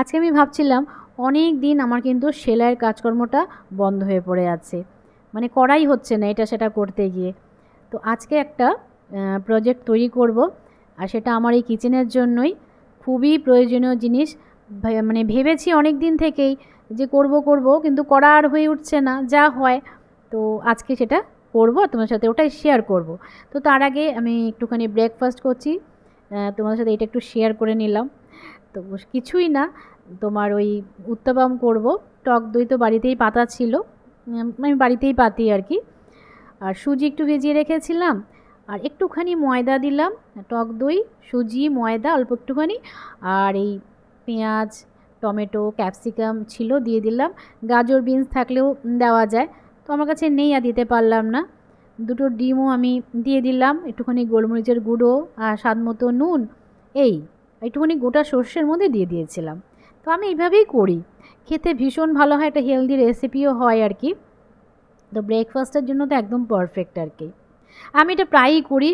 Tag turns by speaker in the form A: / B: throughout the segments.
A: আজকে আমি ভাবছিলাম অনেক দিন আমার কিন্তু সেলাইয়ের কাজকর্মটা বন্ধ হয়ে পড়ে আছে। মানে করাই হচ্ছে না এটা সেটা করতে গিয়ে। তো আজকে একটা প্রজেক্ট তৈরি করব আর সেটা আমার এই কিচেনের জন্যই। খুবই প্রয়োজনীয় জিনিস। মানে ভেবেছি অনেক দিন থেকেই যে করব করব, কিন্তু করা আর হয়ে উঠছে না, যা হয়। তো আজকে সেটা করব তোমার সাথে ওটাই শেয়ার করব। তো তার আগে আমি একটুখানি ব্রেকফাস্ট করছি। তোমাদের সাথে এটা একটু শেয়ার করে নিলাম। তো কিছুই না। তোমার ওই উত্তাপাম করব। টক দই তো বাড়িতেই পাতা ছিল। আমি বাড়িতেই পাতি আর কি। আর সুজি একটু ভিজিয়ে রেখেছিলাম। আর একটুখানি ময়দা দিলাম, টক দই, সুজি, ময়দা, অল্প একটুখানি। আর এই পেঁয়াজ, টমেটো, ক্যাপসিকাম ছিল দিয়ে দিলাম। গাজর, বিনস থাকলেও দেওয়া যায়। তো আমার কাছে নেই আর দিতে পারলাম না। দুটো ডিমও আমি দিয়ে দিলাম, একটুখানি গোলমরিচের গুঁড়ো আর স্বাদ মতো নুন। এই, একটুখানি গোটা সর্ষের মধ্যে দিয়ে দিয়েছিলাম। তো আমি এইভাবেই করি। খেতে ভীষণ ভালো হয়, একটা হেলদি রেসিপিও হয় আর কি। তো ব্রেকফাস্টের জন্য তো একদম পারফেক্ট আর কি। আমি এটা প্রায়ই করি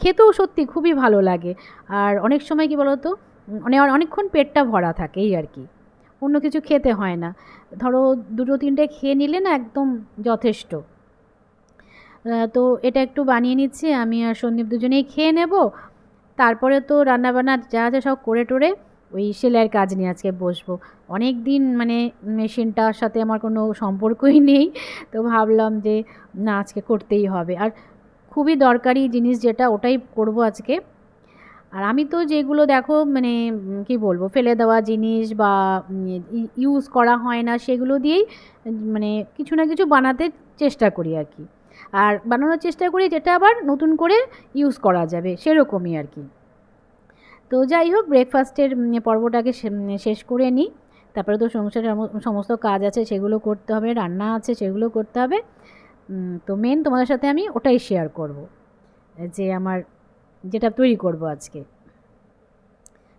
A: খেতেও সত্যি খুবই ভালো লাগে। আর অনেক সময় কি বলতো মানে অনেকক্ষণ পেটটা ভরা থাকে এই আর কি। অন্য কিছু খেতে হয় না। ধরো দুটো তিনটে খেয়ে নিলে না একদম যথেষ্ট। তো এটা একটু বানিয়ে নিচ্ছি, আমি আর সন্দীপ দুজনেই খেয়ে নেব। তারপরে তো রান্নাবান্না যা আছে সব করে টোরে ওই সেলাইয়ের কাজ নিয়ে আজকে বসবো। অনেক দিন মানে মেশিনটার সাথে আমার কোনো সম্পর্কই নেই, তো ভাবলাম যে না, আজকে করতেই হবে। আর খুবই দরকারি জিনিস যেটা, ওটাই করব আজকে। আর আমি তো যেগুলো দেখো মানে কি বলব, ফেলে দেওয়া জিনিস বা ইউজ করা হয় না, সেগুলো দিয়েই মানে কিছু না কিছু বানাতে চেষ্টা করি আর কি। আর বানানোর চেষ্টা করি, যেটা আবার নতুন করে ইউজ করা যাবে, সেরকমই আর কি। তো যাই হোক ব্রেকফাস্টের পর্বটাকে শেষ করে নিই। তারপরে তো সংসারের সমস্ত কাজ আছে, সেগুলো করতে হবে, রান্না আছে, সেগুলো করতে হবে। তো মেন তোমাদের সাথে আমি ওটাই শেয়ার করব, যে আমার যেটা তৈরি করব আজকে।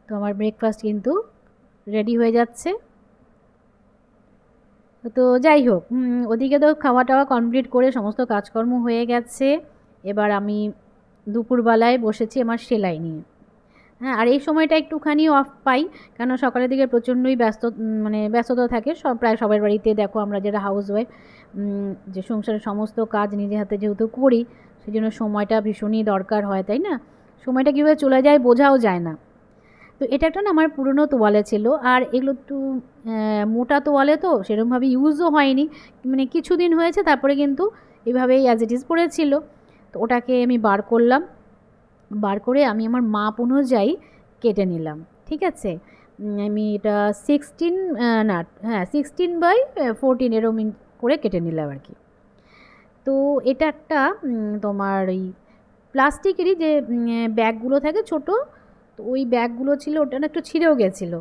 A: তো আমার ব্রেকফাস্ট কিন্তু রেডি হয়ে যাচ্ছে। তো যাই হোক ওদিকে তো খাওয়া টাওয়া কমপ্লিট করে সমস্ত কাজকর্ম হয়ে গেছে। এবার আমি দুপুরবেলায় বসেছি আমার সেলাই নিয়ে। হ্যাঁ আর এই সময়টা একটুখানি অফ পাই। কেন সকালের দিকে প্রচণ্ডই ব্যস্ত মানে ব্যস্ততা থাকে। সব, প্রায় সবার বাড়িতে দেখো আমরা যারা হাউস ওয়াইফ যে সংসারের সমস্ত কাজ নিজে হাতে যেহেতু করি সেই জন্য সময়টা ভীষণই দরকার হয়, তাই না? সময়টা কীভাবে চলে যায় বোঝাও যায় না। তো এটা একটা না আমার পুরনো তোয়ালে ছিল, আর এগুলো একটু মোটা তোয়ালে তো সেরকমভাবে ইউজও হয়নি। মানে কিছুদিন হয়েছে, তারপরে কিন্তু এভাবেই অ্যাজ ইট ইজ পড়েছিল। তো ওটাকে আমি বার করলাম। বার করে আমি আমার মাপ অনুযায়ী কেটে নিলাম, ঠিক আছে? আমি এটা সিক্সটিন না হ্যাঁ সিক্সটিন বাই ফোরটিন এরম করে কেটে নিলাম আর কি। তো এটা একটা তোমার ওই প্লাস্টিকেরই যে ব্যাগগুলো থাকে ছোট, তো ওই ব্যাগগুলো ছিল, ওটা না একটু ছিঁড়েও গেছিল।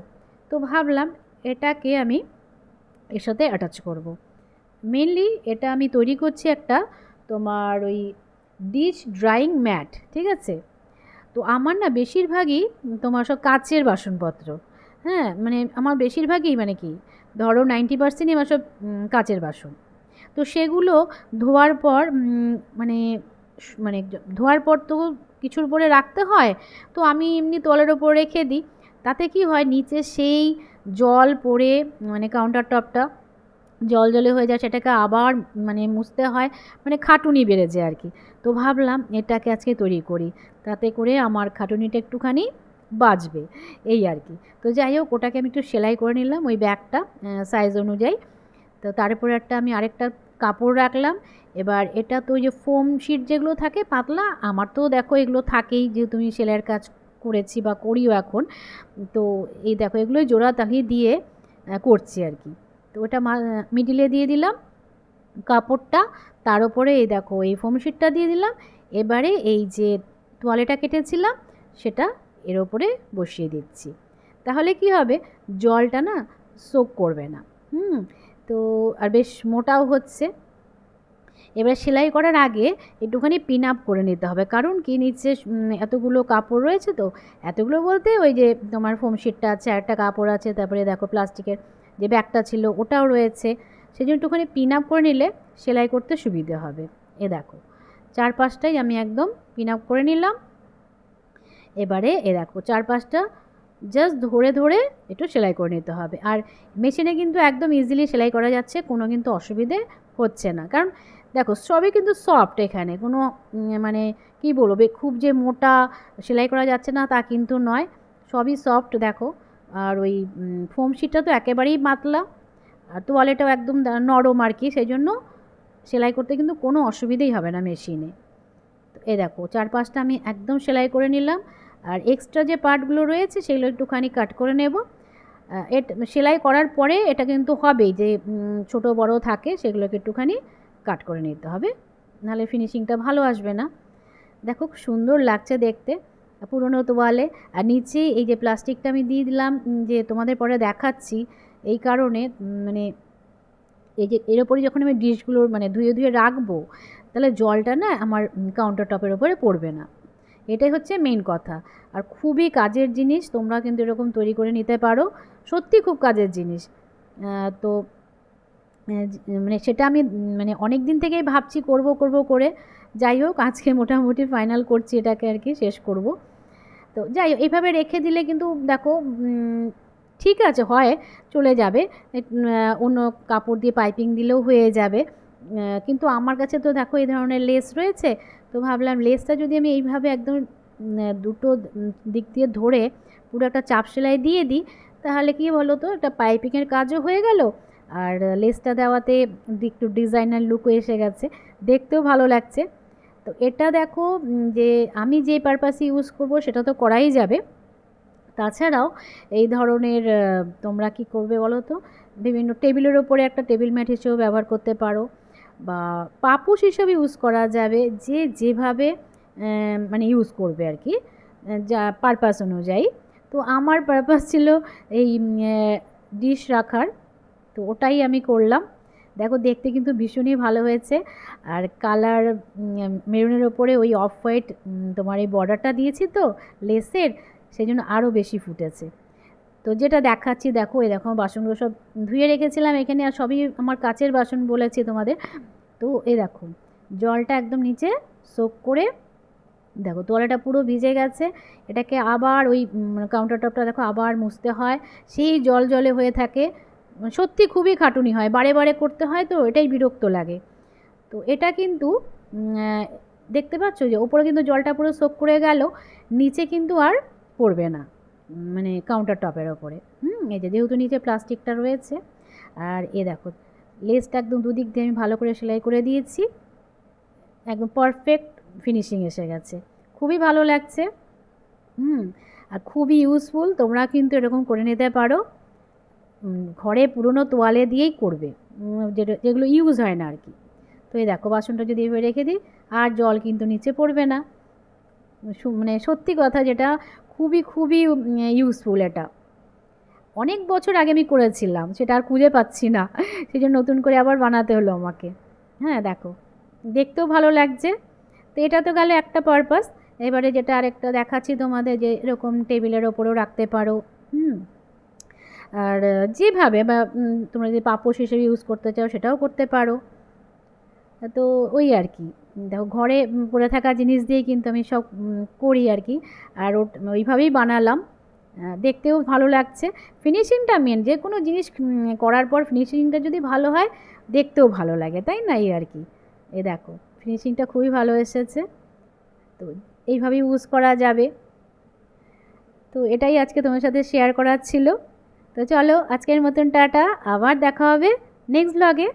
A: তো ভাবলাম এটাকে আমি এর সাথে অ্যাটাচ করব। মেনলি এটা আমি তৈরি করছি একটা তোমার ওই ডিশ ড্রাইং ম্যাট ঠিক আছে? তো আমার না বেশিরভাগই তোমার সব কাচের বাসনপত্র। হ্যাঁ মানে আমার বেশিরভাগই মানে কি, ধরো নাইনটি পার্সেন্টই আমার সব কাচের বাসন। তো সেগুলো ধোয়ার পর মানে মানে ধোয়ার পর তো কিছুর উপরে রাখতে হয়, তো আমি এমনি তলের ওপর রেখে দিই। তাতে কি হয়, নিচে সেই জল পড়ে মানে কাউন্টার টপটা জল জলে হয়ে যায়, সেটাকে আবার মানে মুছতে হয় মানে খাটুনি বেড়ে যায় আর কি। তো ভাবলাম এটাকে আজকে তৈরি করি, তাতে করে আমার খাটুনিটা একটুখানি বাঁচবে এই আর কি। তো যাই হোক, ওটাকে আমি একটু সেলাই করে নিলাম ওই ব্যাগটা সাইজ অনুযায়ী। তো তারপরে একটা আমি আরেকটা কাপড় রাখলাম, এবার এটা তো যে ফোম শিট যেগুলো থাকে পাতলা, আমার তো দেখো এগুলো থাকেই, যেহেতু আমি সেলাইয়ের কাজ করেছি বা করিও এখন, তো এই দেখো এগুলোই জোড়া তাকিয়ে দিয়ে করছি আর কি। তো ওটা মিডিলে দিয়ে দিলাম। কাপড়টা, তার উপরে এই দেখো, এই ফোম শিটটা দিয়ে দিলাম। এবারে এই যে তোয়ালেটা কেটেছিলাম, সেটা এর ওপরে বসিয়ে দিচ্ছি। তাহলে কি হবে? জলটা না সোক করবে না। হুম, তো আর বেশ মোটাও হচ্ছে। এবার সেলাই করার আগে একটুখানি পিন আপ করে নিতে হবে। কারণ কি? নিচে এতগুলো কাপড় রয়েছে তো, এতগুলো বলতে ওই যে তোমার ফোম শিটটা আছে একটা কাপড় আছে, তারপরে দেখো প্লাস্টিকের যে ব্যাগটা ছিল ওটাও রয়েছে। সেই জন্য একটুখানি পিন আপ করে নিলে সেলাই করতে সুবিধে হবে। এ দেখো চার পাঁচটাই আমি একদম পিন আপ করে নিলাম। এবারে এ দেখো চার পাঁচটা জাস্ট ধরে ধরে একটু সেলাই করে নিতে হবে। আর মেশিনে কিন্তু একদম ইজিলি সেলাই করা যাচ্ছে, কোনো কিন্তু অসুবিধে হচ্ছে না। কারণ দেখো, সবই কিন্তু সফট এখানে। কোনো মানে কি বলব খুব যে মোটা সেলাই করা যাচ্ছে না তা কিন্তু নয়। সবই সফট দেখো। আর ওই ফোম শিটটা তো একেবারেই মাতলা আর তোয়ালেটাও একদম নরম আর কি সেই জন্য সেলাই করতে কিন্তু কোনো অসুবিধেই হবে না মেশিনে তো এ দেখো চার পাঁচটা আমি একদম সেলাই করে নিলাম। আর এক্সট্রা যে পার্টগুলো রয়েছে, সেগুলো একটুখানি কাট করে নেব। এট, সেলাই করার পরে এটা কিন্তু হবেই যে ছোট বড় থাকে, সেগুলোকে একটুখানি কাট করে নিতে হবে। নাহলে ফিনিশিংটা ভালো আসবে না। দেখো সুন্দর লাগছে দেখতে। পুরনো তোয়ালে। আর নিচে এই যে প্লাস্টিকটা আমি দিয়ে দিলাম যে তোমাদের পরে দেখাচ্ছি, এই কারণে মানে এই যে এর ওপরে যখন আমি ডিশগুলো মানে ধুয়ে ধুয়ে রাখব, তাহলে জলটা না আমার কাউন্টার টপের ওপরে পড়বে না। এটাই হচ্ছে মেন কথা। আর খুবই কাজের জিনিস, তোমরা কিন্তু এরকম তৈরি করে নিতে পারো। সত্যি খুব কাজের জিনিস। তো মানে সেটা আমি মানে অনেক দিন থেকেই ভাবছি করব করব করে। যাই হোক, আজকে মোটামুটি ফাইনাল করছি এটাকে আর কি, শেষ করব। তো যাই এইভাবে রেখে দিলে কিন্তু দেখো ঠিক আছে, হয়, চলে যাবে। অন্য কাপড় দিয়ে পাইপিং দিলেও হয়ে যাবে। কিন্তু আমার কাছে তো দেখো, এই ধরনের লেস রয়েছে। তো ভাবলাম লেসটা যদি আমি এইভাবে একদম দুটো দিক দিয়ে ধরে পুরো একটা চাপ সেলাই দিয়ে দিই, তাহলে কি বলো তো একটা পাইপিংয়ের কাজও হয়ে গেল। আর লেসটা দেওয়াতে একটু ডিজাইনার লুকও এসে গেছে। দেখতেও ভালো লাগছে। তো এটা দেখো যে আমি যে পারপাসে ইউজ করব সেটা তো করাই যাবে। তাছাড়াও এই ধরনের তোমরা কি করবে বলো তো? বিভিন্ন টেবিলের ওপরে একটা টেবিল ম্যাট হিসেবেও ব্যবহার করতে পারো বা পাপুস হিসেবে ইউজ করা যাবে, যে যেভাবে মানে ইউজ করবে আর কি যা পারপাস অনুযায়ী। তো আমার পারপাস ছিল এই ডিশ রাখার, তো ওটাই আমি করলাম। দেখো দেখতে কিন্তু ভীষণই ভালো হয়েছে। আর কালার মেরুনের ওপরে ওই অফ হোয়াইট তোমার এই বর্ডারটা দিয়েছি তো লেসের সেই জন্য আরও বেশি ফুটেছে। তো যেটা দেখাচ্ছি, দেখো, এই দেখো, বাসনগুলো সব ধুয়ে রেখেছিলাম এখানে, আর সবই আমার কাচের বাসন বলেছি তোমাদের। তো এ দেখো, জলটা একদম নিচে সোক করে, দেখো তোয়ালেটা পুরো ভিজে গেছে। এটাকে আবার ওই কাউন্টার টপটা দেখো আবার মুছতে হয়। সেই জল জলে হয়ে থাকে। সত্যি খুবই খাটুনি হয়, বারে বারে করতে হয় তো, এটাই বিরক্ত লাগে। তো এটা কিন্তু দেখতে পাচ্ছ যে ওপরে কিন্তু জলটা পুরো সোক করে গেল, নিচে কিন্তু আর পড়বে না মানে কাউন্টার টপের ওপরে। হুম, এই যে যেহেতু নিচে প্লাস্টিকটা রয়েছে, আর এ দেখো লেসটা একদম দুদিক দিয়ে আমি ভালো করে সেলাই করে দিয়েছি, একদম পারফেক্ট ফিনিশিং এসে গেছে। খুবই ভালো লাগছে, হুম, আর খুবই ইউজফুল তোমরা কিন্তু এরকম করে নিতে পারো। ঘরে পুরনো তোয়ালে দিয়েই করবে। যেটা, যেগুলো ইউজ হয় না আর কি তো এই দেখো, বাসনটা যদি এভাবে রেখে দিই, আর জল কিন্তু নিচে পড়বে না। মানে সত্যি কথা যেটা, খুবই খুবই ইউজফুল এটা। অনেক বছর আগে আমি করেছিলাম, সেটা আর খুঁজে পাচ্ছি না। সেই জন্য নতুন করে আবার বানাতে হলো আমাকে। হ্যাঁ দেখো, দেখতেও ভালো লাগছে। তো এটা তো গেলে একটা পারপাস এবারে যেটা আরেকটা দেখাচ্ছি তোমাদের যে, এরকম টেবিলের ওপরেও রাখতে পারো। হুম। আর যেভাবে বা তোমরা যদি পাপোশ হিসেবে ইউজ করতে চাও সেটাও করতে পারো। তো ওই আর কি। দেখো ঘরে পড়ে থাকা জিনিস দিয়েই কিন্তু আমি সব করি আর কি। আর ওইভাবেই বানালাম। দেখতেও ভালো লাগছে। ফিনিশিংটা মেন যে কোনো জিনিস করার পর ফিনিশিংটা যদি ভালো হয়, দেখতেও ভালো লাগে, তাই না? এই আর কি। এ দেখো ফিনিশিংটা খুবই ভালো এসেছে। তো এইভাবে ইউজ করা যাবে। তো এটাই আজকে তোমার সাথে শেয়ার করার ছিল। তো চলো আজকের মতন টাটা আবার দেখা হবে নেক্সট ব্লগে